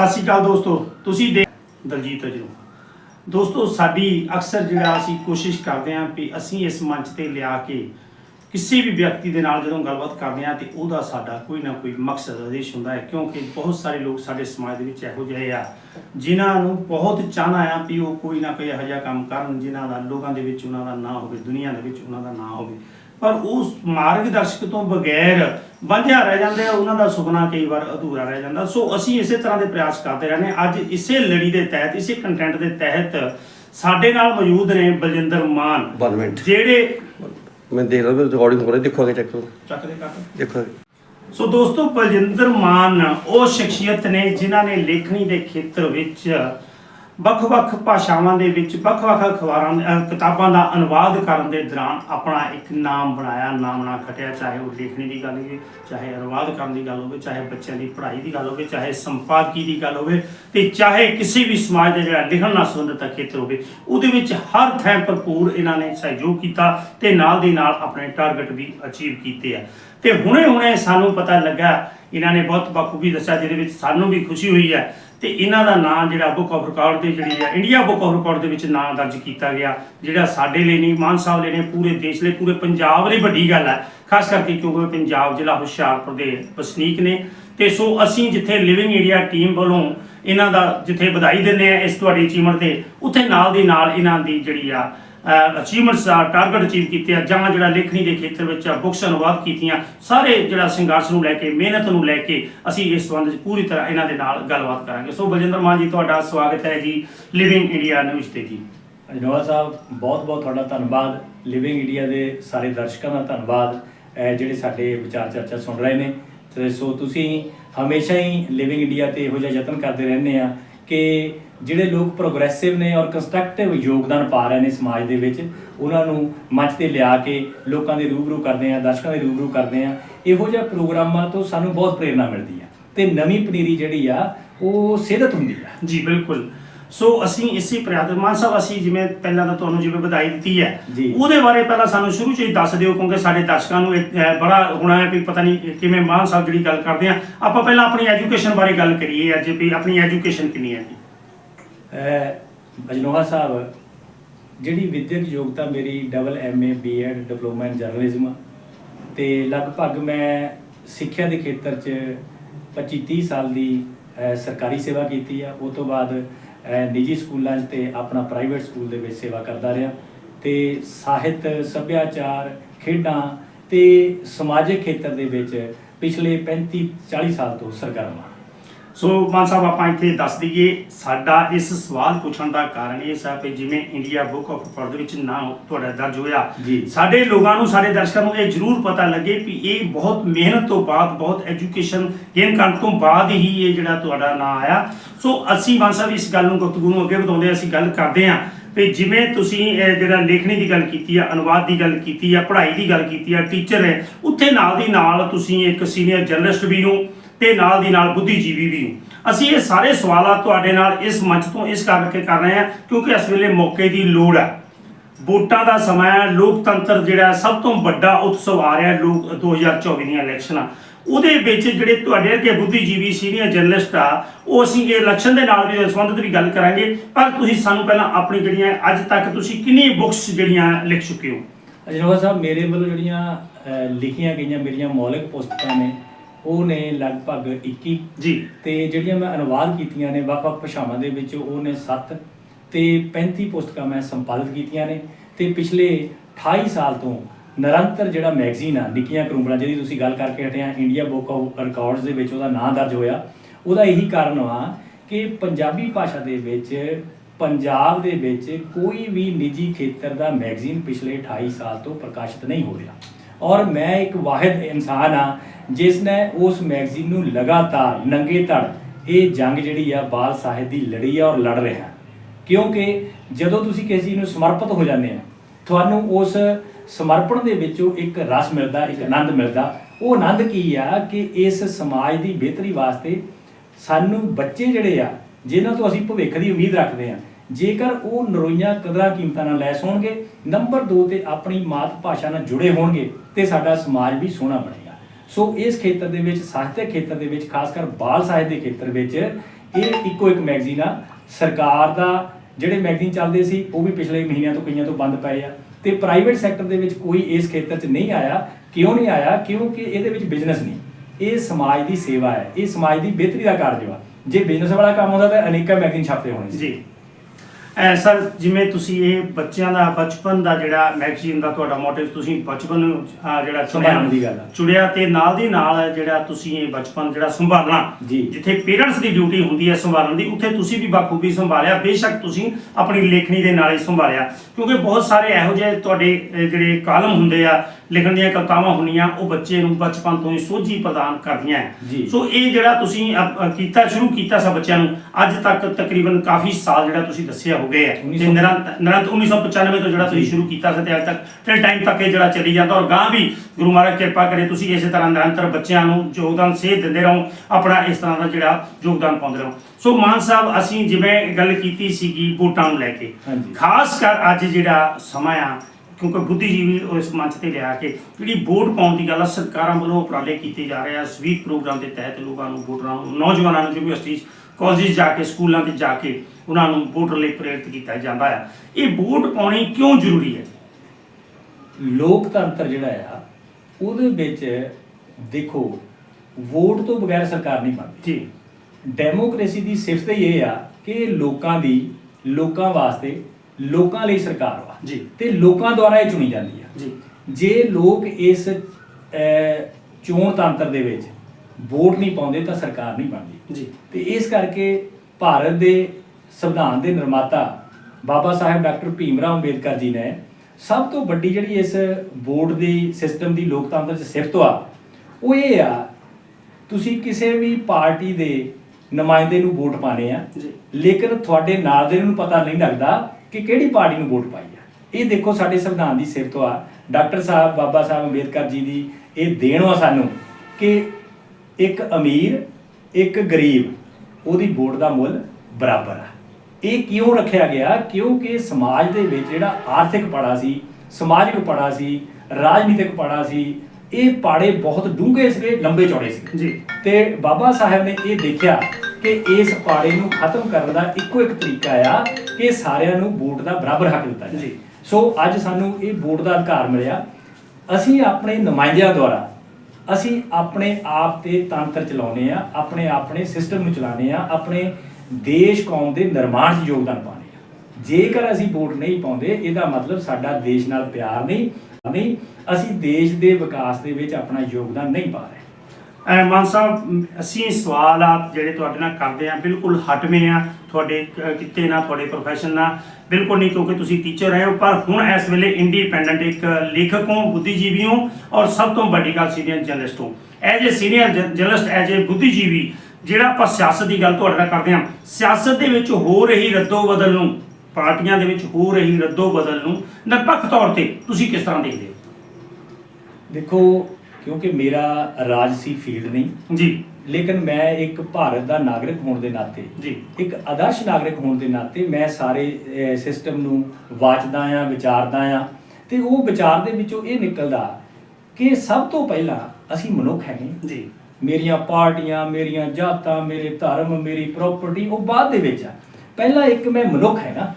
ਸਤਿ ਸ਼੍ਰੀ ਅਕਾਲ ਦੋਸਤੋ, ਤੁਸੀਂ ਦੇ ਦਲਜੀਤ ਅਜਰੂ ਦੋਸਤੋ, ਸਾਡੀ ਅਕਸਰ ਜਿਹੜਾ ਅਸੀਂ ਕੋਸ਼ਿਸ਼ ਕਰਦੇ ਹਾਂ ਵੀ ਅਸੀਂ ਇਸ ਮੰਚ ਤੇ ਲਿਆ ਕੇ ਕਿਸੇ ਵੀ ਵਿਅਕਤੀ ਦੇ ਨਾਲ ਜਦੋਂ ਗੱਲਬਾਤ ਕਰਦੇ ਹਾਂ ਤੇ ਉਹਦਾ ਸਾਡਾ ਕੋਈ ਨਾ ਕੋਈ ਮਕਸਦ, ਆਦੇਸ਼ ਹੁੰਦਾ ਹੈ, ਕਿਉਂਕਿ ਬਹੁਤ ਸਾਰੇ ਲੋਕ ਸਾਡੇ ਸਮਾਜ ਦੇ ਵਿੱਚ ਇਹੋ ਜਿਹੇ ਆ, ਜਿਨ੍ਹਾਂ ਨੂੰ ਬਹੁਤ ਚਾਹਨਾ ਆ ਵੀ ਉਹ ਕੋਈ ਨਾ ਕੋਈ ਇਹੋ ਜਿਹਾ ਕੰਮ ਕਰਨ, ਜਿਨ੍ਹਾਂ ਦਾ ਲੋਕਾਂ ਦੇ ਵਿੱਚ ਉਹਨਾਂ ਦਾ ਨਾਂ ਹੋਵੇ, ਦੁਨੀਆ ਦੇ ਵਿੱਚ ਉਹਨਾਂ ਦਾ ਨਾਂ ਹੋਵੇ। ਪਰ ਉਸ ਮਾਰਗਦਰਸ਼ਕ ਤੋਂ ਬਗੈਰ ਵਾਂਝਾ ਰਹਿ ਜਾਂਦੇ ਆ ਉਹਨਾਂ ਦਾ ਸੁਪਨਾ ਕਈ ਵਾਰ ਅਧੂਰਾ ਰਹਿ ਜਾਂਦਾ ਸੋ ਅਸੀਂ ਇਸੇ ਤਰ੍ਹਾਂ ਦੇ ਪ੍ਰਯਾਸ ਕਰਦੇ ਰਹਿੰਦੇ। ਅੱਜ ਇਸੇ ਲੜੀ ਦੇ ਤਹਿਤ ਇਸੇ ਕੰਟੈਂਟ ਦੇ ਤਹਿਤ ਸਾਡੇ ਨਾਲ ਮੌਜੂਦ ਨੇ ਬਲਜਿੰਦਰ ਮਾਨ. ਜਿਹੜੇ ਮੈਂ ਦੇਖ ਰਿਹਾ ਰਿਕਾਰਡਿੰਗ ਹੋ ਰਹੀ ਦੇਖੋ ਅੱਗੇ ਚੈੱਕ ਕਰੋ ਚੱਕ ਦੇ ਕੱਟ ਦੇਖੋ ਸੋ ਦੋਸਤੋ ਬਲਜਿੰਦਰ ਮਾਨ ਉਹ ਸ਼ਖਸੀਅਤ ਨੇ ਜਿਨ੍ਹਾਂ ਨੇ ਲੇਖਣੀ ਦੇ ਖੇਤਰ ਵਿੱਚ ਵੱਖ-ਵੱਖ ਭਾਸ਼ਾਵਾਂ ਦੇ ਵਿੱਚ, ਵੱਖ-ਵੱਖ ਅਖਬਾਰਾਂ ਅਹ ਕਿਤਾਬਾਂ ਦਾ ਅਨੁਵਾਦ ਕਰਨ ਦੇ ਦੌਰਾਨ ਆਪਣਾ ਇੱਕ ਨਾਮ ਬਣਾਇਆ, ਨਾਮ ਨਾ ਖਟਿਆ, ਚਾਹੇ ਉਹ ਲਿਖਣੇ ਦੀ ਗੱਲ ਹੋਵੇ, ਚਾਹੇ ਅਨੁਵਾਦ ਕਰਨ ਦੀ ਗੱਲ ਹੋਵੇ, ਚਾਹੇ ਬੱਚਿਆਂ ਦੀ ਪੜ੍ਹਾਈ ਦੀ ਗੱਲ ਹੋਵੇ, ਚਾਹੇ ਸੰਪਾਦਕੀ ਦੀ ਗੱਲ ਹੋਵੇ, ਤੇ ਚਾਹੇ ਕਿਸੇ ਵੀ ਸਮਾਜ ਦਾ ਜਿਹੜਾ ਲਿਖਣ ਨਾਲ ਸੰਬੰਧਿਤ ਖੇਤਰ ਹੋਵੇ, ਉਹਦੇ ਵਿੱਚ ਹਰ ਥਾਂ ਭਰਪੂਰ ਇਹਨਾਂ ਨੇ ਸਹਿਯੋਗ ਕੀਤਾ ਤੇ ਨਾਲ ਦੀ ਨਾਲ ਆਪਣੇ ਟਾਰਗੇਟ ਵੀ ਅਚੀਵ ਕੀਤੇ ਆ। ਤੇ ਹੁਣੇ ਹੁਣੇ ਸਾਨੂੰ ਪਤਾ ਲੱਗਾ, ਇਹਨਾਂ ਨੇ ਬਹੁਤ ਬਖੂਬੀ ਦੱਸਿਆ, ਜਿਹਦੇ ਵਿੱਚ ਸਾਨੂੰ ਵੀ ਖੁਸ਼ੀ ਹੋਈ ਹੈ ਤੇ ਇਹਨਾਂ ਦਾ ਨਾਂ ਜਿਹੜਾ ਬੁੱਕ ਆਫ ਰਿਕਾਰਡ ਦੇ ਜਿਹੜੀ ਹੈ ਇੰਡੀਆ ਬੁੱਕ ਆਫ ਰਿਕਾਰਡ ਦੇ ਵਿੱਚ ਨਾਂ ਦਰਜ ਕੀਤਾ ਗਿਆ, ਜਿਹੜਾ ਸਾਡੇ ਲਈ ਨਹੀਂ, ਮਾਨ ਸਾਹਿਬ ਲਈ ਨੇ ਪੂਰੇ ਦੇਸ਼ ਲਈ, ਪੂਰੇ ਪੰਜਾਬ ਲਈ ਵੱਡੀ ਗੱਲ ਹੈ। ਖਾਸ ਕਰਕੇ ਕਿਉਂਕਿ ਪੰਜਾਬ ਜ਼ਿਲ੍ਹਾ ਹੁਸ਼ਿਆਰਪੁਰ ਦੇ ਵਸਨੀਕ ਨੇ। ਤੇ ਸੋ ਅਸੀਂ ਜਿੱਥੇ ਲਿਵਿੰਗ ਇੰਡੀਆ ਟੀਮ ਵੱਲੋਂ ਇਹਨਾਂ ਦਾ ਜਿੱਥੇ ਵਧਾਈ ਦਿੰਦੇ ਆ ਇਸ ਤੁਹਾਡੀ ਅਚੀਵਮੈਂਟ ਤੇ, ਉੱਥੇ ਨਾਲ ਦੀ ਨਾਲ ਇਹਨਾਂ ਦੀ ਜਿਹੜੀ ਆ ਅਚੀਵਮੈਂਟਸ ਆ ਟਾਰਗੇਟ ਅਚੀਵ ਕੀਤੇ ਆ, ਜਾਂ ਜਿਹੜਾ ਲੇਖਣੀ ਦੇ ਖੇਤਰ ਵਿੱਚ ਆ ਬੁੱਕਸ ਅਨੁਵਾਦ ਕੀਤੀਆਂ, ਸਾਰੇ ਜਿਹੜਾ ਸੰਘਰਸ਼ ਨੂੰ ਲੈ ਕੇ, ਮਿਹਨਤ ਨੂੰ ਲੈ ਕੇ ਅਸੀਂ ਇਸ ਸੰਬੰਧ ਵਿੱਚ ਪੂਰੀ ਤਰ੍ਹਾਂ ਇਹਨਾਂ ਦੇ ਨਾਲ ਗੱਲਬਾਤ ਕਰਾਂਗੇ। ਸੋ ਬਲਜਿੰਦਰ ਮਾਨ ਜੀ, ਤੁਹਾਡਾ ਸਵਾਗਤ ਹੈ ਜੀ ਲਿਵਿੰਗ ਇੰਡੀਆ ਨਿਊਜ਼ ਤੇ ਜੀ। ਅਜਨੋਆ ਸਾਹਿਬ, ਬਹੁਤ ਬਹੁਤ ਤੁਹਾਡਾ ਧੰਨਵਾਦ। ਲਿਵਿੰਗ ਇੰਡੀਆ ਦੇ ਸਾਰੇ ਦਰਸ਼ਕਾਂ ਦਾ ਧੰਨਵਾਦ। ਜਿਹੜੇ ਸਾਡੇ ਵਿਚਾਰ ਚਰਚਾ ਸੁਣ ਰਹੇ ਨੇ। ਤੇ ਸੋ ਤੁਸੀਂ ਹਮੇਸ਼ਾ ਹੀ ਲਿਵਿੰਗ ਇੰਡੀਆ ਤੇ ਇਹੋ ਜਿਹਾ ਯਤਨ ਕਰਦੇ ਰਹਿੰਦੇ ਆ ਕਿ ਜਿਹੜੇ ਲੋਕ ਪ੍ਰੋਗਰੈਸਿਵ ਨੇ ਔਰ ਕੰਸਟਰਕਟਿਵ ਯੋਗਦਾਨ ਪਾ ਰਹੇ ਨੇ ਸਮਾਜ ਦੇ ਵਿੱਚ ਉਹਨਾਂ ਨੂੰ ਮੰਚ ਤੇ ਲਿਆ ਕੇ ਲੋਕਾਂ ਦੇ ਰੂਬਰੂ ਕਰਦੇ ਆ ਦਰਸ਼ਕਾਂ ਦੇ ਰੂਬਰੂ ਕਰਦੇ ਆ ਇਹੋ ਜਿਹਾ ਪ੍ਰੋਗਰਾਮਾਂ ਤੋਂ ਸਾਨੂੰ ਬਹੁਤ ਪ੍ਰੇਰਣਾ ਮਿਲਦੀ ਆ। ਤੇ ਨਵੀਂ ਪਨੀਰੀ ਜਿਹੜੀ ਆ ਉਹ ਸਿਹਤ ਹੁੰਦੀ ਆ। ਜੀ ਬਿਲਕੁਲ। ਸੋ ਅਸੀਂ ਇਸੇ ਪ੍ਰਿਆਦ ਮਾਨ ਸਾਹਿਬ ਅਸੀਂ ਜਿਵੇਂ ਪਹਿਲਾਂ ਤਾਂ ਤੁਹਾਨੂੰ ਜਿਵੇਂ ਵਧਾਈ ਦਿੱਤੀ ਹੈ। ਉਹਦੇ ਬਾਰੇ ਪਹਿਲਾਂ ਸਾਨੂੰ ਸ਼ੁਰੂ ਚ ਹੀ ਦੱਸ ਦਿਓ ਕਿਉਂਕਿ ਸਾਡੇ ਦਰਸ਼ਕਾਂ ਨੂੰ ਬੜਾ ਹੋਣਾ ਹੈ ਵੀ ਪਤਾ ਨਹੀਂ ਕਿਵੇਂ ਮਾਨ ਸਾਹਿਬ ਜਿਹੜੀ ਗੱਲ ਕਰਦੇ ਆ। ਆਪਾਂ ਪਹਿਲਾਂ ਆਪਣੀ ਐਜੂਕੇਸ਼ਨ ਬਾਰੇ ਗੱਲ ਕਰੀਏ ਅੱਜ ਵੀ ਆਪਣੀ ਐਜੂਕੇਸ਼ਨ ਕਿੰਨੀ ਹੈ ਜੀ? ਅਜਨੋਹਾ ਸਾਹਿਬ, ਜਿਹੜੀ ਵਿਦਿਅਕ ਯੋਗਤਾ ਮੇਰੀ double MA BEd diploma in journalism ਤੇ ਲਗਭਗ ਮੈਂ ਸਿੱਖਿਆ ਦੇ ਖੇਤਰ 'ਚ 25 30 ਸਾਲ ਦੀ ਸਰਕਾਰੀ ਸੇਵਾ ਕੀਤੀ ਆ ਉਸ ਤੋਂ ਬਾਅਦ ਨਿੱਜੀ ਸਕੂਲਾਂ 'ਚ ਤੇ ਆਪਣਾ ਪ੍ਰਾਈਵੇਟ ਸਕੂਲ ਦੇ ਵਿੱਚ ਸੇਵਾ ਕਰਦਾ ਰਿਹਾ, ਤੇ ਸਾਹਿਤ, ਸੱਭਿਆਚਾਰ, ਖੇਡਾਂ ਤੇ ਸਮਾਜਿਕ ਖੇਤਰ ਦੇ ਵਿੱਚ ਪਿਛਲੇ 35 40 ਸਾਲ ਤੋਂ ਸਰਗਰਮ ਹਾਂ ਸੋ ਮਾਨ ਸਾਹਿਬ ਆਪਾਂ ਇੱਥੇ ਦੱਸ ਦਈਏ ਸਾਡਾ ਇਸ ਸਵਾਲ ਪੁੱਛਣ ਦਾ ਕਾਰਨ ਇਹ ਸੀ ਕਿ ਜਿਵੇਂ ਇੰਡੀਆ ਬੁੱਕ ਆਫ ਰਿਕਾਰਡ ਦੇ ਵਿੱਚ ਨਾਮ ਤੁਹਾਡਾ ਦਰਜ ਹੋਇਆ। ਸਾਡੇ ਲੋਕਾਂ ਨੂੰ ਸਾਡੇ ਦਰਸ਼ਕਾਂ ਨੂੰ ਇਹ ਜ਼ਰੂਰ ਪਤਾ ਲੱਗੇ ਕਿ ਇਹ ਬਹੁਤ ਮਿਹਨਤ ਤੋਂ ਬਾਅਦ ਬਹੁਤ ਐਜੂਕੇਸ਼ਨ ਗੇਨ ਕਰਨ ਤੋਂ ਬਾਅਦ ਹੀ ਇਹ ਜਿਹੜਾ ਤੁਹਾਡਾ ਨਾਮ ਆਇਆ ਸੋ ਅਸੀਂ ਮਾਨ ਸਾਹਿਬ ਇਸ ਗੱਲ ਨੂੰ ਗੁਫ਼ਤਗੂ ਨੂੰ ਅੱਗੇ ਵਧਾਉਂਦੇ ਅਸੀਂ ਗੱਲ ਕਰਦੇ ਹਾਂ ਵੀ ਜਿਵੇਂ ਤੁਸੀਂ ਇਹ ਜਿਹੜਾ ਲੇਖਣੀ ਦੀ ਗੱਲ ਕੀਤੀ ਆ ਅਨੁਵਾਦ ਦੀ ਗੱਲ ਕੀਤੀ ਆ ਪੜ੍ਹਾਈ ਦੀ ਗੱਲ ਕੀਤੀ ਆ ਟੀਚਰ ਹੈ ਉੱਥੇ ਨਾਲ ਦੀ ਨਾਲ ਤੁਸੀਂ ਇੱਕ ਸੀਨੀਅਰ ਜਰਨਲਿਸਟ ਵੀ ਹੋ ਤੇ ਨਾਲ ਦੀ ਨਾਲ ਬੁੱਧੀਜੀਵੀ ਵੀ। ਹੋ ਅਸੀਂ ਇਹ ਸਾਰੇ ਸਵਾਲਾਂ ਤੁਹਾਡੇ ਨਾਲ ਇਸ ਮੰਚ ਤੋਂ ਇਸ ਕਰਕੇ ਕਰ ਰਹੇ ਹਾਂ ਕਿਉਂਕਿ ਇਸ ਵੇਲੇ ਮੌਕੇ ਦੀ ਲੋੜ ਹੈ। ਵੋਟਾਂ ਦਾ ਸਮਾਂ ਹੈ ਲੋਕਤੰਤਰ ਜਿਹੜਾ ਸਭ ਤੋਂ ਵੱਡਾ ਉਤਸਵ ਆ ਰਿਹਾ ਹੈ, ਲੋਕ 2024 ਦੀਆਂ ਇਲੈਕਸ਼ਨਾਂ। ਉਹਦੇ ਵਿੱਚ ਜਿਹੜੇ ਤੁਹਾਡੇ ਅੱਗੇ ਬੁੱਧੀਜੀਵੀ ਸੀਨੀਅਰ ਜਰਨਲਿਸਟ ਆ ਉਹ ਅਸੀਂ ਇਹ ਇਲੈਕਸ਼ਨ ਦੇ ਨਾਲ ਵੀ ਸੰਬੰਧਿਤ ਵੀ ਗੱਲ ਕਰਾਂਗੇ। ਪਰ ਤੁਸੀਂ ਸਾਨੂੰ ਪਹਿਲਾਂ ਆਪਣੀ ਜਿਹੜੀਆਂ ਅੱਜ ਤੱਕ ਤੁਸੀਂ ਕਿੰਨੀ ਬੁੱਕਸ ਜਿਹੜੀਆਂ ਲਿਖ ਚੁੱਕੇ ਹੋ? ਅਜਨੋਵਾ ਸਾਹਿਬ ਮੇਰੇ ਵੱਲੋਂ ਜਿਹੜੀਆਂ ਲਿਖੀਆਂ ਗਈਆਂ ਮੇਰੀਆਂ ਮੌਲਿਕ ਪੁਸਤਕਾਂ ਨੇ ਉਹ ਨੇ ਲਗਭਗ 21 ਜੀ। ਤੇ ਜਿਹੜੀਆਂ ਮੈਂ ਅਨੁਵਾਦ ਕੀਤੀਆਂ ਨੇ ਵੱਖ-ਵੱਖ ਭਾਸ਼ਾਵਾਂ ਦੇ ਵਿੱਚ ਉਹ ਨੇ 7 ਤੇ 35 ਪੁਸਤਕਾਂ ਮੈਂ ਸੰਪਾਦਿਤ ਕੀਤੀਆਂ ਨੇ ਤੇ ਪਿਛਲੇ 28 ਸਾਲ ਤੋਂ ਨਿਰੰਤਰ ਜਿਹੜਾ ਮੈਗਜ਼ੀਨ ਆ ਨਿੱਕੀਆਂ ਕਰੂੰਬਲਾਂ ਜਿਹਦੀ ਤੁਸੀਂ ਗੱਲ ਕਰਕੇ ਹਟੇ ਆ ਇੰਡੀਆ ਬੁੱਕ ਆਫ ਰਿਕਾਰਡਸ ਦੇ ਵਿੱਚ ਉਹਦਾ ਨਾਂ ਦਰਜ ਹੋਇਆ। ਉਹਦਾ ਇਹੀ ਕਾਰਨ ਵਾ ਕਿ ਪੰਜਾਬੀ ਭਾਸ਼ਾ ਦੇ ਵਿੱਚ ਪੰਜਾਬ ਦੇ ਵਿੱਚ ਕੋਈ ਵੀ ਨਿੱਜੀ ਖੇਤਰ ਦਾ ਮੈਗਜ਼ੀਨ ਪਿਛਲੇ 28 ਸਾਲ ਤੋਂ ਪ੍ਰਕਾਸ਼ਿਤ ਨਹੀਂ ਹੋ ਰਿਹਾ। ਔਰ ਮੈਂ ਇੱਕ ਵਾਹਿਦ ਇਨਸਾਨ ਆ ਜਿਸ ਨੇ ਉਸ ਮੈਗਜ਼ੀਨ ਨੂੰ ਲਗਾਤਾਰ ਨੰਗੇ ਧੜ ਇਹ ਜੰਗ ਜਿਹੜੀ ਆ ਬਾਲ ਸਾਹਿਤ ਦੀ ਲੜੀ ਆ ਔਰ ਲੜ ਰਿਹਾ। ਕਿਉਂਕਿ ਜਦੋਂ ਤੁਸੀਂ ਕਿਸੇ ਚੀਜ਼ ਨੂੰ ਸਮਰਪਿਤ ਹੋ ਜਾਂਦੇ ਆ, ਤੁਹਾਨੂੰ ਉਸ ਸਮਰਪਣ ਦੇ ਵਿੱਚੋਂ ਇੱਕ ਰਸ ਮਿਲਦਾ, ਇੱਕ ਆਨੰਦ ਮਿਲਦਾ। ਉਹ ਆਨੰਦ ਕੀ ਆ ਕਿ ਇਸ ਸਮਾਜ ਦੀ ਬਿਹਤਰੀ ਵਾਸਤੇ ਸਾਨੂੰ ਬੱਚੇ ਜਿਹੜੇ ਆ, ਜਿਨ੍ਹਾਂ ਤੋਂ ਅਸੀਂ ਭਵਿੱਖ ਦੀ ਉਮੀਦ ਰੱਖਦੇ ਆ ਜੇਕਰ ਉਹ ਨਰੋਈਆਂ ਕਦਰਾਂ ਕੀਮਤਾਂ ਨਾਲ ਲੈਸ ਹੋਣਗੇ, ਨੰਬਰ 2 ਤੇ ਆਪਣੀ ਮਾਤ ਭਾਸ਼ਾ ਨਾਲ ਜੁੜੇ ਹੋਣਗੇ ਤੇ ਸਾਡਾ ਸਮਾਜ ਵੀ ਸੋਹਣਾ ਬਣੇਗਾ। ਸੋ ਇਸ ਖੇਤਰ ਦੇ ਵਿੱਚ, ਸਾਹਿਤਕ ਖੇਤਰ ਦੇ ਵਿੱਚ, ਖਾਸ ਕਰ ਬਾਲ ਸਾਹਿਤ ਦੇ ਖੇਤਰ ਵਿੱਚ, ਇਹ ਇੱਕੋ ਇੱਕ ਮੈਗਜ਼ੀਨ ਆ। ਸਰਕਾਰ ਦਾ ਜਿਹੜੇ ਮੈਗਜ਼ੀਨ ਚੱਲਦੇ ਸੀ, ਉਹ ਵੀ ਪਿਛਲੇ ਮਹੀਨਿਆਂ ਤੋਂ ਕਈਆਂ ਤੋਂ ਬੰਦ ਪਏ ਆ। ਤੇ ਪ੍ਰਾਈਵੇਟ ਸੈਕਟਰ ਦੇ ਵਿੱਚ ਕੋਈ ਇਸ ਖੇਤਰ 'ਚ ਨਹੀਂ ਆਇਆ। ਕਿਉਂ ਨਹੀਂ ਆਇਆ? ਕਿਉਂਕਿ ਇਹਦੇ ਵਿੱਚ ਬਿਜ਼ਨਸ ਨਹੀਂ। ਇਹ ਸਮਾਜ ਦੀ ਸੇਵਾ ਹੈ। ਇਹ ਸਮਾਜ ਦੀ ਬਿਹਤਰੀ ਦਾ ਕਾਰਜ ਵਾ। ਜੇ ਬਿਜ਼ਨਸ ਵਾਲਾ ਕੰਮ ਹੁੰਦਾ ਤਾਂ ਅਨੇਕਾਂ ਮੈਗਜ਼ੀਨ ਛਾਪਦੇ ਹੋਣੇ ਸੀ। ਜੀ। ਐ ਸਰ ਜਿਵੇਂ ਤੁਸੀਂ ਇਹ ਬੱਚਿਆਂ ਦਾ ਬਚਪਨ ਦਾ ਜਿਹੜਾ ਮੈਗਜ਼ੀਨ ਦਾ ਤੁਹਾਡਾ ਮੋਟਿਵ ਤੁਸੀਂ ਬਚਪਨ ਨੂੰ ਅਹ, ਜਿਹੜਾ ਸੰਭਾਲਣ ਦੀ ਗੱਲ ਆ। ਚੁੜਿਆ ਤੇ ਨਾਲ ਦੀ ਨਾਲ ਜਿਹੜਾ ਤੁਸੀਂ ਇਹ ਬਚਪਨ ਜਿਹੜਾ ਸੰਭਾਲਣਾ ਜੀ। ਜਿੱਥੇ ਪੇਰੈਂਟਸ ਦੀ ਡਿਊਟੀ ਹੁੰਦੀ ਹੈ ਸੰਭਾਲਣ ਦੀ ਉੱਥੇ ਤੁਸੀਂ ਵੀ ਬਾਖੂਬੀ ਸੰਭਾਲਿਆ ਬੇਸ਼ੱਕ ਤੁਸੀਂ ਆਪਣੀ ਲੇਖਣੀ ਦੇ ਨਾਲ ਹੀ ਸੰਭਾਲਿਆ ਕਿਉਂਕਿ ਬਹੁਤ ਸਾਰੇ ਇਹੋ ਜਿਹੇ ਤੁਹਾਡੇ ਅਹ, ਜਿਹੜੇ ਕਾਲਮ ਹੁੰਦੇ ਆ ਲਿਖਣ ਦੀਆਂ ਕਵਿਤਾਵਾਂ ਹੁੰਦੀਆਂ ਉਹ ਬੱਚੇ ਨੂੰ ਬਚਪਨ ਤੋਂ ਹੀ ਸੋਝੀ ਪ੍ਰਦਾਨ ਕਰਦੀਆਂ। ਸੋ ਇਹ ਜਿਹੜਾ ਤੁਸੀਂ ਕੀਤਾ ਸ਼ੁਰੂ ਕੀਤਾ ਸਾ ਬੱਚਿਆਂ ਨੂੰ ਅੱਜ ਤੱਕ ਤਕਰੀਬਨ ਕਾਫੀ ਸਾਲ ਜਿਹੜਾ ਤੁਸੀਂ ਦੱਸਿਆ ਹੋ ਗਏ ਹੈ ਤੇ 1995 ਨਿਰੰਤ ਨਿਰੰਤ 1995 ਤੋਂ ਜਿਹੜਾ ਤੁਸੀਂ। ਸ਼ੁਰੂ ਕੀਤਾ ਸੀ ਤੇ ਅੱਜ ਤੱਕ ਟਿਲ ਟਾਈਮ ਤੱਕ ਇਹ ਜਿਹੜਾ ਚੱਲੀ ਜਾਂਦਾ ਔਰ ਗਾਂ ਵੀ ਗੁਰੂ ਮਹਾਰਾਜ ਕਿਰਪਾ ਕਰੇ ਤੁਸੀਂ ਇਸੇ ਤਰ੍ਹਾਂ ਨਿਰੰਤਰ ਬੱਚਿਆਂ ਨੂੰ ਯੋਗਦਾਨ ਸੇਧ ਦਿੰਦੇ ਰਹੋ ਆਪਣਾ ਇਸ ਤਰ੍ਹਾਂ ਦਾ ਜਿਹੜਾ ਯੋਗਦਾਨ ਪਾਉਂਦੇ ਰਹੋ ਸੋ ਮਾਨ ਸਾਹਿਬ ਅਸੀਂ ਜਿਵੇਂ ਗੱਲ ਕੀਤੀ ਸੀਗੀ ਵੋਟਾਂ ਨੂੰ ਲੈ ਕੇ। ਖਾਸ ਕਰ ਅੱਜ ਜਿਹੜਾ ਸਮਾਂ ਆ ਕਿਉਂਕਿ ਬੁੱਧੀਜੀਵੀ ਇਸ ਮੰਚ ਤੇ ਲਿਆ ਕੇ ਜਿਹੜੀ ਵੋਟ ਪਾਉਣ ਦੀ ਗੱਲ ਆ ਸਰਕਾਰਾਂ ਵੱਲੋਂ ਉਪਰਾਲੇ ਕੀਤੇ ਜਾ ਰਹੇ ਆ ਸਵੀਪ ਪ੍ਰੋਗਰਾਮ ਦੇ ਤਹਿਤ ਲੋਕਾਂ ਨੂੰ ਵੋਟਰਾਂ ਨੂੰ ਨੌਜਵਾਨਾਂ ਨੂੰ ਯੂਨੀਵਰਸਿਟੀ ਕਾਲਜ ਜਾ ਕੇ ਸਕੂਲਾਂ ਤੇ ਜਾ ਕੇ ਉਹਨਾਂ ਨੂੰ ਵੋਟਰ ਲਈ ਪ੍ਰੇਰਿਤ ਕੀਤਾ ਜਾਂਦਾ ਆ। ਇਹ ਵੋਟ ਪਾਉਣੀ ਕਿਉਂ ਜ਼ਰੂਰੀ ਹੈ? ਲੋਕਤੰਤਰ ਜਿਹੜਾ ਆ ਉਹਦੇ ਵਿੱਚ ਦੇਖੋ ਵੋਟ ਤੋਂ ਬਗੈਰ ਸਰਕਾਰ ਨਹੀਂ ਬਣਦੀ। ਜੀ। ਡੈਮੋਕ੍ਰੇਸੀ ਦੀ ਸਿਫਤ ਹੀ ਇਹ ਆ ਕਿ ਲੋਕਾਂ ਦੀ ਲੋਕਾਂ ਵਾਸਤੇ ਲੋਕਾਂ ਲਈ ਸਰਕਾਰ ਵਾ। ਜੀ। ਤੇ ਲੋਕਾਂ ਦੁਆਰਾ ਇਹ ਚੁਣੀ ਜਾਂਦੀ ਆ। ਜੀ। ਜੇ ਲੋਕ ਇਸ ਚੋਣ ਤੰਤਰ ਦੇ ਵਿੱਚ ਵੋਟ ਨਹੀਂ ਪਾਉਂਦੇ ਤਾਂ ਸਰਕਾਰ ਨਹੀਂ ਬਣਦੀ। ਜੀ। ਤੇ ਇਸ ਕਰਕੇ ਭਾਰਤ ਦੇ ਸੰਵਿਧਾਨ ਦੇ ਨਿਰਮਾਤਾ ਬਾਬਾ ਸਾਹਿਬ ਡਾਕਟਰ ਭੀਮਰਾਓ ਅੰਬੇਦਕਰ ਜੀ ਨੇ ਸਭ ਤੋਂ ਵੱਡੀ ਜਿਹੜੀ ਇਸ ਵੋਟ ਦੀ ਸਿਸਟਮ ਦੀ ਲੋਕਤੰਤਰ 'ਚ ਸਿਫਤ ਆ ਉਹ ਇਹ ਆ ਤੁਸੀਂ ਕਿਸੇ ਵੀ ਪਾਰਟੀ ਦੇ ਨੁਮਾਇੰਦੇ ਨੂੰ ਵੋਟ ਪਾਣੇ ਆ। ਲੇਕਿਨ ਤੁਹਾਡੇ ਨਾਲ ਦੇ ਨੂੰ ਪਤਾ ਨਹੀਂ ਲੱਗਦਾ ਕਿ ਕਿਹੜੀ ਪਾਰਟੀ ਨੂੰ ਵੋਟ ਪਾਈ ਆ? ਇਹ ਦੇਖੋ ਸਾਡੇ ਸੰਵਿਧਾਨ ਦੀ ਸਿਫਤ ਆ। ਡਾਕਟਰ ਸਾਹਿਬ ਬਾਬਾ ਸਾਹਿਬ ਅੰਬੇਦਕਰ ਜੀ ਦੀ ਇਹ ਦੇਣ ਆ ਸਾਨੂੰ ਕਿ ਇੱਕ ਅਮੀਰ ਇੱਕ ਗਰੀਬ ਉਹਦੀ ਵੋਟ ਦਾ ਮੁੱਲ ਬਰਾਬਰ ਆ। ਇਹ ਕਿਉਂ ਰੱਖਿਆ ਗਿਆ? ਕਿਉਂਕਿ ਸਮਾਜ ਦੇ ਵਿੱਚ ਜਿਹੜਾ ਆਰਥਿਕ ਪੜਾ ਸੀ ਸਮਾਜਿਕ ਪੜਾ ਸੀ ਰਾਜਨੀਤਿਕ ਪੜਾ ਸੀ ਇਹ ਪਾੜੇ ਬਹੁਤ ਡੂੰਘੇ ਸੀਗੇ ਲੰਬੇ ਚੌੜੇ ਸੀ। ਜੀ। ਤੇ ਬਾਬਾ ਸਾਹਿਬ ਨੇ ਇਹ ਦੇਖਿਆ ਕਿ ਇਸ ਪਾੜੇ ਨੂੰ ਖਤਮ ਕਰਨ ਦਾ ਇੱਕੋ ਇੱਕ ਤਰੀਕਾ ਆ ਕਿ ਸਾਰਿਆਂ ਨੂੰ ਵੋਟ ਦਾ ਬਰਾਬਰ ਹੱਕ ਦਿੱਤਾ ਜੀ। ਸੋ ਅੱਜ ਸਾਨੂੰ ਇਹ ਵੋਟ ਦਾ ਅਧਿਕਾਰ ਮਿਲਿਆ। ਅਸੀਂ ਆਪਣੇ ਨੁਮਾਇੰਦਿਆਂ ਦੁਆਰਾ ਅਸੀਂ ਆਪਣੇ ਆਪ ਤੇ ਤੰਤਰ ਚਲਾਉਨੇ ਆ ਆਪਣੇ ਆਪਣੇ ਸਿਸਟਮ ਨੂੰ ਚਲਾਉਨੇ ਆ ਆਪਣੇ ਦੇਸ਼ ਕੌਮ ਦੇ ਨਿਰਮਾਣ 'ਚ ਯੋਗਦਾਨ ਪਾਉਣੇ ਆ ਜੇਕਰ ਅਸੀਂ ਵੋਟ ਨਹੀਂ ਪਾਉਂਦੇ ਇਹਦਾ ਮਤਲਬ ਸਾਡਾ ਦੇਸ਼ ਨਾਲ ਪਿਆਰ ਨਹੀਂ ਨਹੀਂ ਅਸੀਂ ਦੇਸ਼ ਦੇ ਵਿਕਾਸ ਦੇ ਵਿੱਚ ਆਪਣਾ ਯੋਗਦਾਨ ਨਹੀਂ ਪਾ ਰਹੇ। ਮਾਨ ਸਾਹਿਬ, ਅਸੀਂ ਸਵਾਲ ਆ ਜਿਹੜੇ ਤੁਹਾਡੇ ਨਾਲ ਕਰਦੇ ਆ ਬਿਲਕੁਲ ਹਟਵੇਂ ਆ ਤੁਹਾਡੇ ਕ- ਕਿੱਤੇ ਨਾਲ, ਤੁਹਾਡੇ ਪ੍ਰੋਫੈਸ਼ਨ ਨਾਲ। ਬਿਲਕੁਲ ਨਹੀਂ, ਕਿਉਂਕਿ ਤੁਸੀਂ ਟੀਚਰ ਰਹੇ ਹੋ, ਪਰ ਹੁਣ ਇਸ ਵੇਲੇ ਇੰਡੀਪੈਂਡੈਂਟ ਇੱਕ ਲੇਖਕ ਹੋ, ਬੁੱਧੀਜੀਵੀ ਹੋ, ਔਰ ਸਭ ਤੋਂ ਵੱਡੀ ਗੱਲ ਸੀਨੀਅਰ ਜਰਨਲਿਸਟ ਹੋ। As a senior journalist as a ਬੁੱਧੀਜੀਵੀ, ਜਿਹੜਾ ਆਪਾਂ ਸਿਆਸਤ ਦੀ ਗੱਲ ਤੁਹਾਡੇ ਨਾਲ ਕਰਦੇ ਆ ਸਿਆਸਤ ਦੇ ਵਿੱਚ ਹੋ ਰਹੀ ਰੱਦੋ ਬਦਲ ਨੂੰ, ਪਾਰਟੀਆਂ ਦੇ ਵਿੱਚ ਹੋ ਰਹੀ ਰੱਦੋ ਬਦਲ ਨੂੰ, ਨਿਰਪੱਖ ਤੌਰ ਤੇ ਤੁਸੀਂ ਕਿਸ ਤਰ੍ਹਾਂ ਦੇਖਦੇ ਹੋ? ਦੇਖੋ ਕਿਉਂਕਿ ਮੇਰਾ ਰਾਜਸੀ ਫੀਲਡ ਨਹੀਂ। ਜੀ। ਲੇਕਿਨ ਮੈਂ ਇੱਕ ਭਾਰਤ ਦਾ ਨਾਗਰਿਕ ਹੋਣ ਦੇ ਨਾਤੇ ਜੀ। ਇੱਕ ਆਦਰਸ਼ ਨਾਗਰਿਕ ਹੋਣ ਦੇ ਨਾਤੇ ਮੈਂ ਸਾਰੇ ਸਿਸਟਮ ਨੂੰ ਵਾਚਦਾ ਆ ਵਿਚਾਰਦਾ ਆ ਤੇ ਉਹ ਵਿਚਾਰ ਦੇ ਵਿੱਚੋਂ ਇਹ ਨਿਕਲਦਾ ਕਿ ਸਭ ਤੋਂ ਪਹਿਲਾਂ ਅਸੀਂ ਮਨੁੱਖ ਹੈਗੇ। ਜੀ। ਮੇਰੀਆਂ ਪਾਰਟੀਆਂ ਮੇਰੀਆਂ ਜਾਤਾਂ ਮੇਰੇ ਧਰਮ ਮੇਰੀ ਪ੍ਰਾਪਰਟੀ ਉਹ ਬਾਅਦ ਦੇ ਵਿੱਚ ਆ। ਪਹਿਲਾਂ ਇੱਕ ਮੈਂ ਮਨੁੱਖ ਹੈ ਨਾ।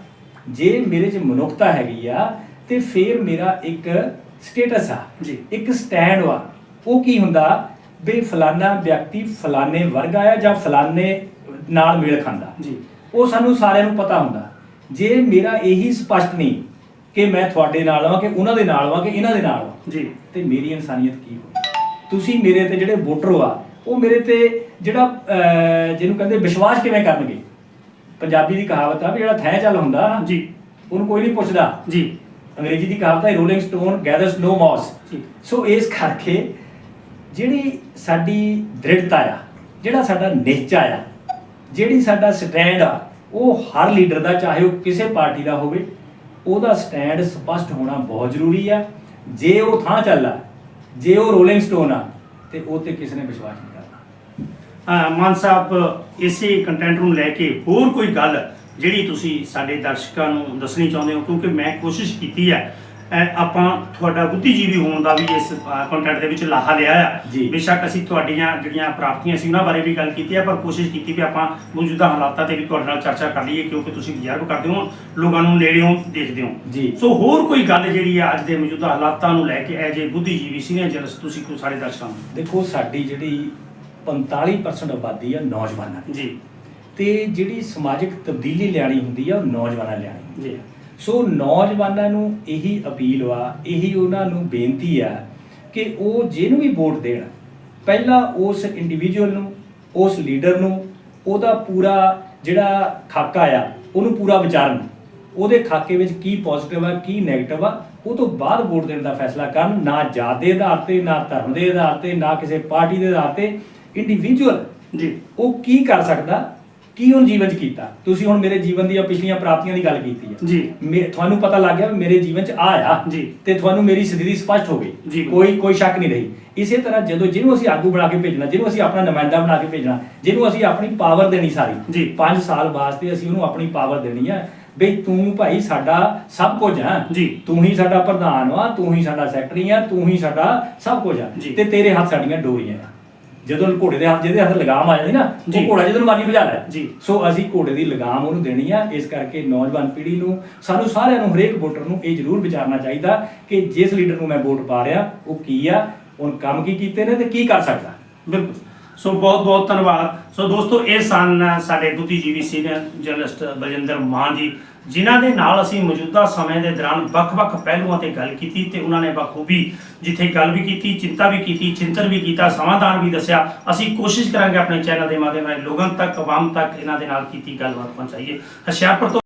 ਜੇ ਮੇਰੇ 'ਚ ਮਨੁੱਖਤਾ ਹੈਗੀ ਆ ਤੇ ਫਿਰ ਮੇਰਾ ਇੱਕ ਸਟੇਟਸ ਆ। ਜੀ। ਇੱਕ ਸਟੈਂਡ ਆ। ਉਹ ਕੀ ਹੁੰਦਾ ਵੀ ਫਲਾਨਾ ਵਿਅਕਤੀ ਫਲਾਣੇ ਵਰਗ ਆ ਜਾਂ ਫਲਾਣੇ ਨਾਲ ਮੇਲ ਖਾਂਦਾ। ਜੀ। ਉਹ ਸਾਨੂੰ ਸਾਰਿਆਂ ਨੂੰ ਪਤਾ ਹੁੰਦਾ। ਜੇ ਮੇਰਾ ਇਹੀ ਸਪਸ਼ਟ ਨਹੀਂ ਕਿ ਮੈਂ ਤੁਹਾਡੇ ਨਾਲ ਵਾਂ ਕਿ ਉਹਨਾਂ ਦੇ ਨਾਲ ਵਾਂ ਕਿ ਇਹਨਾਂ ਦੇ ਨਾਲ ਵਾਂ ਜੀ। ਤੇ ਮੇਰੀ ਇਨਸਾਨੀਅਤ ਕੀ ਹੋਈ ਤੁਸੀਂ ਮੇਰੇ ਤੇ ਜਿਹੜੇ ਵੋਟਰ ਆ ਉਹ ਮੇਰੇ ਤੇ ਜਿਹੜਾ ਜਿਹਨੂੰ ਕਹਿੰਦੇ ਵਿਸ਼ਵਾਸ ਕਿਵੇਂ ਕਰਨਗੇ? ਪੰਜਾਬੀ ਦੀ ਕਹਾਵਤ ਆ ਵੀ ਜਿਹੜਾ ਥੈ ਚੱਲ ਹੁੰਦਾ ਜੀ। ਉਹਨੂੰ ਕੋਈ ਨਹੀਂ ਪੁੱਛਦਾ। ਜੀ। ਅੰਗਰੇਜ਼ੀ ਦੀ ਕਹਾਵਤ ਹੈ ਰੋਲਿੰਗ ਸਟੋਨ ਗੈਦਰਸ ਨੋ ਮੌਸ। ਸੋ ਇਸ ਕਰਕੇ ਜਿਹੜੀ ਸਾਡੀ ਦ੍ਰਿੜਤਾ ਆ, ਜਿਹੜਾ ਸਾਡਾ ਨਿਸ਼ਚਾ ਆ, ਜਿਹੜੀ ਸਾਡਾ ਸਟੈਂਡ ਆ, ਉਹ ਹਰ ਲੀਡਰ ਦਾ, ਚਾਹੇ ਉਹ ਕਿਸੇ ਪਾਰਟੀ ਦਾ ਹੋਵੇ, ਉਹਦਾ ਸਟੈਂਡ ਸਪਸ਼ਟ ਹੋਣਾ ਬਹੁਤ ਜ਼ਰੂਰੀ ਆ। ਜੇ ਉਹ ਥਾਂ ਚੱਲਾ ਜੇ ਉਹ ਰੋਲਿੰਗ ਸਟੋਨ ਆ, ਤੇ ਉਹ ਤੇ ਕਿਸੇ ਨੇ ਵਿਸ਼ਵਾਸ ਨਹੀਂ ਕਰਨਾ। ਮਾਨ ਸਾਹਿਬ, ਇਸੇ ਕੰਟੈਂਟ ਨੂੰ ਲੈ ਕੇ ਹੋਰ ਕੋਈ ਗੱਲ ਜਿਹੜੀ ਤੁਸੀਂ ਸਾਡੇ ਦਰਸ਼ਕਾਂ ਨੂੰ ਦੱਸਣੀ ਚਾਹੁੰਦੇ ਹੋ? ਕਿਉਂਕਿ ਮੈਂ ਕੋਸ਼ਿਸ਼ ਕੀਤੀ ਹੈ ਆਪਾਂ ਤੁਹਾਡਾ ਬੁੱਧੀਜੀਵੀ ਹੋਣ ਦਾ ਵੀ ਇਸ ਕੰਟੈਂਟ ਦੇ ਵਿੱਚ ਲਾਹਾ ਲਿਆ ਆ। ਬੇਸ਼ੱਕ ਅਸੀਂ ਤੁਹਾਡੀਆਂ ਜਿਹੜੀਆਂ ਪ੍ਰਾਪਤੀਆਂ ਸੀ ਉਹਨਾਂ ਬਾਰੇ ਵੀ ਗੱਲ ਕੀਤੀ ਹੈ ਪਰ ਕੋਸ਼ਿਸ਼ ਕੀਤੀ ਵੀ ਆਪਾਂ ਮੌਜੂਦਾ ਹਾਲਾਤਾਂ ਤੇ ਵੀ ਤੁਹਾਡੇ ਨਾਲ ਚਰਚਾ ਕਰ ਲਈਏ ਕਿਉਂਕਿ ਤੁਸੀਂ ਬਜ਼ੁਰਗ ਕਰਦੇ ਹੋ ਲੋਕਾਂ ਨੂੰ ਨੇੜਿਓਂ ਦੇਖਦੇ ਹੋ। ਸੋ ਹੋਰ ਕੋਈ ਗੱਲ ਜਿਹੜੀ ਆ ਅੱਜ ਦੇ ਮੌਜੂਦਾ ਹਾਲਾਤਾਂ ਨੂੰ ਲੈ ਕੇ ਐ ਜੇ ਬੁੱਧੀਜੀਵੀ ਸੀਨੀਅਰ ਜਰਨਲਿਸਟ ਤੁਸੀਂ ਕੋਈ ਸਾਡੇ ਦਰਸ਼ਕਾਂ ਨੂੰ ਦੇਖੋ ਸਾਡੀ ਜਿਹੜੀ 45% ਆਬਾਦੀ ਆ ਨੌਜਵਾਨਾਂ ਦੀ। ਜੀ। ਤੇ ਜਿਹੜੀ ਸਮਾਜਿਕ ਤਬਦੀਲੀ ਲਿਆਣੀ ਹੁੰਦੀ ਆ ਉਹ ਨੌਜਵਾਨਾਂ ਲਿਆਣੀ ਹੁੰਦੀ ਜੀ। ਆ ਸੋ ਨੌਜਵਾਨਾਂ ਨੂੰ ਇਹੀ ਅਪੀਲ ਵਾ ਇਹੀ ਉਹਨਾਂ ਨੂੰ ਬੇਨਤੀ ਆ ਕਿ ਉਹ ਜਿਹਨੂੰ ਵੀ ਵੋਟ ਦੇਣ ਪਹਿਲਾਂ ਉਸ ਇੰਡੀਵਿਜੂਅਲ ਨੂੰ ਉਸ ਲੀਡਰ ਨੂੰ ਉਹਦਾ ਪੂਰਾ ਜਿਹੜਾ ਖਾਕਾ ਆ ਉਹਨੂੰ ਪੂਰਾ ਵਿਚਾਰਨ। ਉਹਦੇ ਖਾਕੇ ਵਿੱਚ ਕੀ ਪੋਜ਼ਿਟਿਵ ਆ ਕੀ ਨੈਗੇਟਿਵ ਆ ਉਹ ਤੋਂ ਬਾਅਦ ਵੋਟ ਦੇਣ ਦਾ ਫੈਸਲਾ ਕਰਨ ਨਾ ਜਾਤ ਦੇ ਆਧਾਰ ਤੇ ਨਾ ਧਰਮ ਦੇ ਆਧਾਰ ਤੇ ਨਾ ਕਿਸੇ ਪਾਰਟੀ ਦੇ ਆਧਾਰ ਤੇ ਇੰਡੀਵਿਜੂਅਲ ਜੀ। ਉਹ ਕੀ ਕਰ ਸਕਦਾ ਕੀ ਹੁਣ ਜੀਵਨ ਚ ਕੀਤਾ ਤੁਸੀਂ ਹੁਣ ਮੇਰੇ ਜੀਵਨ ਦੀਆਂ ਪਿਛਲੀਆਂ ਪ੍ਰਾਪਤੀਆਂ ਦੀ ਗੱਲ ਕੀਤੀ ਹੈ ਜੀ ਮੇ- ਤੁਹਾਨੂੰ ਪਤਾ ਲੱਗ ਗਿਆ ਵੀ ਮੇਰੇ ਜੀਵਨ ਚ ਆ ਆ ਜੀ। ਤੇ ਤੁਹਾਨੂੰ ਮੇਰੀ ਸਥਿਤੀ ਸਪਸ਼ਟ ਹੋ ਜੀ, ਗਈ। ਕੋਈ ਕੋਈ ਸ਼ੱਕ ਨਹੀਂ ਰਹੀ ਇਸੇ ਤਰ੍ਹਾਂ ਜਦੋਂ ਜਿਹਨੂੰ ਅਸੀਂ ਆਗੂ ਬਣਾ ਕੇ ਭੇਜਣਾ ਜਿਹਨੂੰ ਅਸੀਂ ਆਪਣਾ ਨੁਮਾਇੰਦਾ ਬਣਾ ਕੇ ਭੇਜਣਾ ਜਿਹਨੂੰ ਅਸੀਂ ਆਪਣੀ ਪਾਵਰ ਦੇਣੀ ਜੀ। ਸਾਰੀ 5 ਸਾਲ ਵਾਸਤੇ ਅਸੀਂ ਉਹਨੂੰ ਆਪਣੀ ਪਾਵਰ ਦੇਣੀ ਹੈ ਬਈ ਤੂੰ ਭਾਈ ਸਾਡਾ ਸਭ ਕੁਝ ਹੈ ਜੀ। ਤੂੰ ਹੀ ਸਾਡਾ ਪ੍ਰਧਾਨ ਵਾ ਤੂੰ ਹੀ ਸਾਡਾ ਸੈਕਟਰੀ ਆ ਤੂੰ ਹੀ ਸਾਡਾ ਸਭ ਕੁਝ ਆ ਜੀ। ਤੇ ਤੇਰੇ ਹੱਥ ਸਾਡੀਆਂ ਡੋਰੀਆਂ ਆ ਜਦੋਂ ਘੋੜੇ ਦੇ ਹੱਥ ਜਿਹਦੇ ਹੱਥ ਲਗਾਮ ਆ ਜਾਂਦੀ ਨਾ। ਉਹ ਘੋੜਾ ਜਦੋਂ ਮਰਜ਼ੀ ਭਜਾ ਲੈ ਜੀ। ਸੋ ਅਸੀਂ ਘੋੜੇ ਦੀ ਲਗਾਮ ਉਹਨੂੰ ਦੇਣੀ ਆ ਇਸ ਕਰਕੇ ਨੌਜਵਾਨ ਪੀੜ੍ਹੀ ਨੂੰ ਸਾਨੂੰ ਸਾਰਿਆਂ ਨੂੰ ਹਰੇਕ ਵੋਟਰ ਨੂੰ ਇਹ ਜ਼ਰੂਰ ਵਿਚਾਰਨਾ ਚਾਹੀਦਾ ਕਿ ਜਿਸ ਲੀਡਰ ਨੂੰ ਮੈਂ ਵੋਟ ਪਾ ਰਿਹਾ ਉਹ ਕੀ ਆ ਉਹਨ ਕੰਮ ਕੀ ਕੀਤੇ ਨੇ ਤੇ ਕੀ ਕਰ ਸਕਦਾ ਬਿਲਕੁਲ ਸੋ ਬਹੁਤ ਬਹੁਤ ਧੰਨਵਾਦ। ਸੋ ਦੋਸਤੋ, ਇਹ ਸਨ ਸਾਡੇ ਬੁੱਧੀਜੀਵੀ ਸੀਨੀਅਰ ਜਰਨਲਿਸਟ ਬਲਜਿੰਦਰ ਮਾਨ ਜੀ, ਜਿਨ੍ਹਾਂ ਦੇ ਨਾਲ ਅਸੀਂ ਮੌਜੂਦਾ ਸਮੇਂ ਦੇ ਦੌਰਾਨ ਵੱਖ-ਵੱਖ ਪਹਿਲੂਆਂ ਤੇ ਗੱਲ ਕੀਤੀ ਤੇ ਉਹਨਾਂ ਨੇ ਬਖੂਬੀ ਜਿੱਥੇ ਗੱਲ ਵੀ ਕੀਤੀ, ਚਿੰਤਾ ਵੀ ਕੀਤੀ, ਚਿੰਤਨ ਵੀ ਕੀਤਾ, ਸਮਾਧਾਨ ਵੀ ਦੱਸਿਆ। ਅਸੀਂ ਕੋਸ਼ਿਸ਼ ਕਰਾਂਗੇ ਆਪਣੇ ਚੈਨਲ ਦੇ ਮਾਧਿਅਮ ਰਾਹੀਂ ਲੋਕਾਂ ਤੱਕ, ਆਵਾਮ ਤੱਕ ਇਹਨਾਂ ਦੇ ਨਾਲ ਕੀਤੀ ਗੱਲਬਾਤ ਪਹੁੰਚਾਈਏ। ਹੁਸ਼ਿਆਰਪੁਰ ਤੋਂ